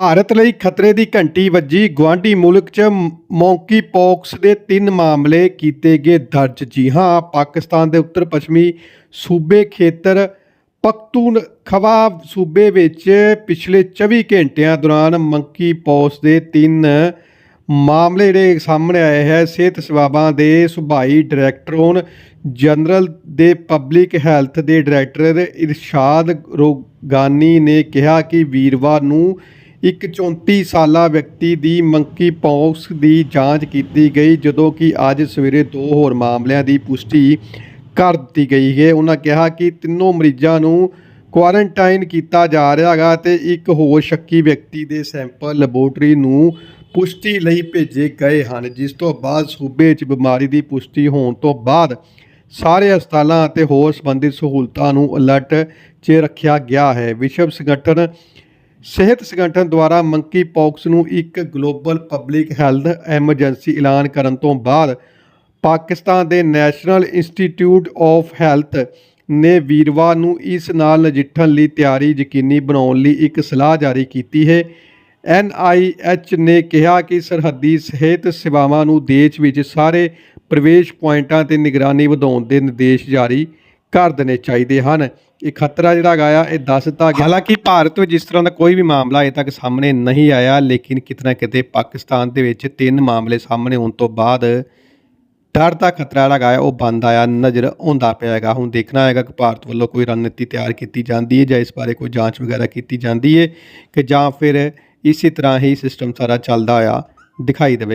ਭਾਰਤ ਲਈ ਖਤਰੇ ਦੀ ਘੰਟੀ ਵੱਜੀ, ਗੁਆਂਢੀ ਮੁਲਕ 'ਚ ਮੌਂਕੀ ਪੌਕਸ ਦੇ ਤਿੰਨ ਮਾਮਲੇ ਕੀਤੇ ਗਏ ਦਰਜ। ਜੀ ਹਾਂ, ਪਾਕਿਸਤਾਨ ਦੇ ਉੱਤਰ ਪੱਛਮੀ ਸੂਬੇ ਖੇਤਰ ਪਖਤੂਨਖਵਾ ਸੂਬੇ ਵਿੱਚ ਪਿਛਲੇ 24 ਘੰਟਿਆਂ ਦੌਰਾਨ ਮੰਕੀ ਪੌਕਸ ਦੇ ਤਿੰਨ ਮਾਮਲੇ ਜਿਹੜੇ ਸਾਹਮਣੇ ਆਏ ਹੈ, ਸਿਹਤ ਸੇਵਾਵਾਂ ਦੇ ਸੁਭਾਈ ਡਾਇਰੈਕਟਰੋਨ ਜਨਰਲ ਦੇ ਪਬਲਿਕ ਹੈਲਥ ਦੇ ਡਾਇਰੈਕਟਰ ਇਰਸ਼ਾਦ ਰੋਗਾਨੀ ਨੇ ਕਿਹਾ ਕਿ ਵੀਰਵਾਰ ਨੂੰ ਇੱਕ 34 ਸਾਲਾ ਵਿਅਕਤੀ ਦੀ ਮੰਕੀ ਪੌਕਸ ਦੀ ਜਾਂਚ ਕੀਤੀ ਗਈ, ਜਦੋਂ ਕਿ ਅੱਜ ਸਵੇਰੇ ਦੋ ਹੋਰ ਮਾਮਲਿਆਂ ਦੀ ਪੁਸ਼ਟੀ ਕਰ ਦਿੱਤੀ ਗਈ ਹੈ। ਉਹਨਾਂ ਕਿਹਾ ਕਿ ਤਿੰਨੋਂ ਮਰੀਜ਼ਾਂ ਨੂੰ ਕੁਆਰੰਟਾਈਨ ਕੀਤਾ ਜਾ ਰਿਹਾ ਹੈਗਾ ਤੇ ਇੱਕ ਹੋਰ ਸ਼ੱਕੀ ਵਿਅਕਤੀ ਦੇ ਸੈਂਪਲ ਲੈਬੋਰਟਰੀ ਨੂੰ ਪੁਸ਼ਟੀ ਲਈ ਭੇਜੇ ਗਏ ਹਨ, ਜਿਸ ਤੋਂ ਬਾਅਦ ਸੂਬੇ 'ਚ ਬਿਮਾਰੀ ਦੀ ਪੁਸ਼ਟੀ ਹੋਣ ਤੋਂ ਬਾਅਦ ਸਾਰੇ ਹਸਪਤਾਲਾਂ ਅਤੇ ਹੋਰ ਸੰਬੰਧਿਤ ਸਹੂਲਤਾਂ ਨੂੰ ਅਲਰਟ 'ਚ ਰੱਖਿਆ ਗਿਆ ਹੈ। ਵਿਸ਼ਵ ਸੰਗਠਨ ਸਿਹਤ ਸੰਗਠਨ ਦੁਆਰਾ ਮੰਕੀ ਪੌਕਸ ਨੂੰ ਇੱਕ ਗਲੋਬਲ ਪਬਲਿਕ ਹੈਲਥ ਐਮਰਜੈਂਸੀ ਐਲਾਨ ਕਰਨ ਤੋਂ ਬਾਅਦ ਪਾਕਿਸਤਾਨ ਦੇ ਨੈਸ਼ਨਲ ਇੰਸਟੀਚਿਊਟ ਆਫ ਹੈਲਥ ਨੇ ਵੀਰਵਾਰ ਨੂੰ ਇਸ ਨਾਲ ਨਜਿੱਠਣ ਲਈ ਤਿਆਰੀ ਯਕੀਨੀ ਬਣਾਉਣ ਲਈ ਇੱਕ ਸਲਾਹ ਜਾਰੀ ਕੀਤੀ ਹੈ। ਐਨਆਈਐਚ ਨੇ ਕਿਹਾ ਕਿ ਸਰਹੱਦੀ ਸਿਹਤ ਸੇਵਾਵਾਂ ਨੂੰ ਦੇਸ਼ ਵਿੱਚ ਸਾਰੇ ਪ੍ਰਵੇਸ਼ ਪੁਆਇੰਟਾਂ ਤੇ ਨਿਗਰਾਨੀ ਵਧਾਉਣ ਦੇ ਨਿਰਦੇਸ਼ ਜਾਰੀ ਕਰ ਦੇਣੇ ਚਾਹੀਦੇ ਹਨ। ਇਹ ਖਤਰਾ ਜਿਹੜਾ ਹੈਗਾ ਆ, ਇਹ ਦੱਸ ਦਿੱਤਾ ਗਿਆ। ਹਾਲਾਂਕਿ ਭਾਰਤ ਵਿੱਚ ਇਸ ਤਰ੍ਹਾਂ ਦਾ ਕੋਈ ਵੀ ਮਾਮਲਾ ਅਜੇ ਤੱਕ ਸਾਹਮਣੇ ਨਹੀਂ ਆਇਆ, ਲੇਕਿਨ ਕਿਤੇ ਨਾ ਕਿਤੇ ਪਾਕਿਸਤਾਨ ਦੇ ਵਿੱਚ ਤਿੰਨ ਮਾਮਲੇ ਸਾਹਮਣੇ ਆਉਣ ਤੋਂ ਬਾਅਦ ਡਰ ਦਾ ਖਤਰਾ ਜਿਹੜਾ ਹੈਗਾ ਆ, ਉਹ ਬੰਦ ਆਇਆ, ਨਜ਼ਰ ਆਉਂਦਾ ਪਿਆ ਹੈਗਾ। ਹੁਣ ਦੇਖਣਾ ਹੈਗਾ ਕਿ ਭਾਰਤ ਵੱਲੋਂ ਕੋਈ ਰਣਨੀਤੀ ਤਿਆਰ ਕੀਤੀ ਜਾਂਦੀ ਹੈ ਜਾਂ ਇਸ ਬਾਰੇ ਕੋਈ ਜਾਂਚ ਵਗੈਰਾ ਕੀਤੀ ਜਾਂਦੀ ਹੈ ਕਿ ਜਾਂ ਫਿਰ ਇਸੇ ਤਰ੍ਹਾਂ ਹੀ ਸਿਸਟਮ ਸਾਰਾ ਚੱਲਦਾ ਆ ਦਿਖਾਈ ਦੇਵੇ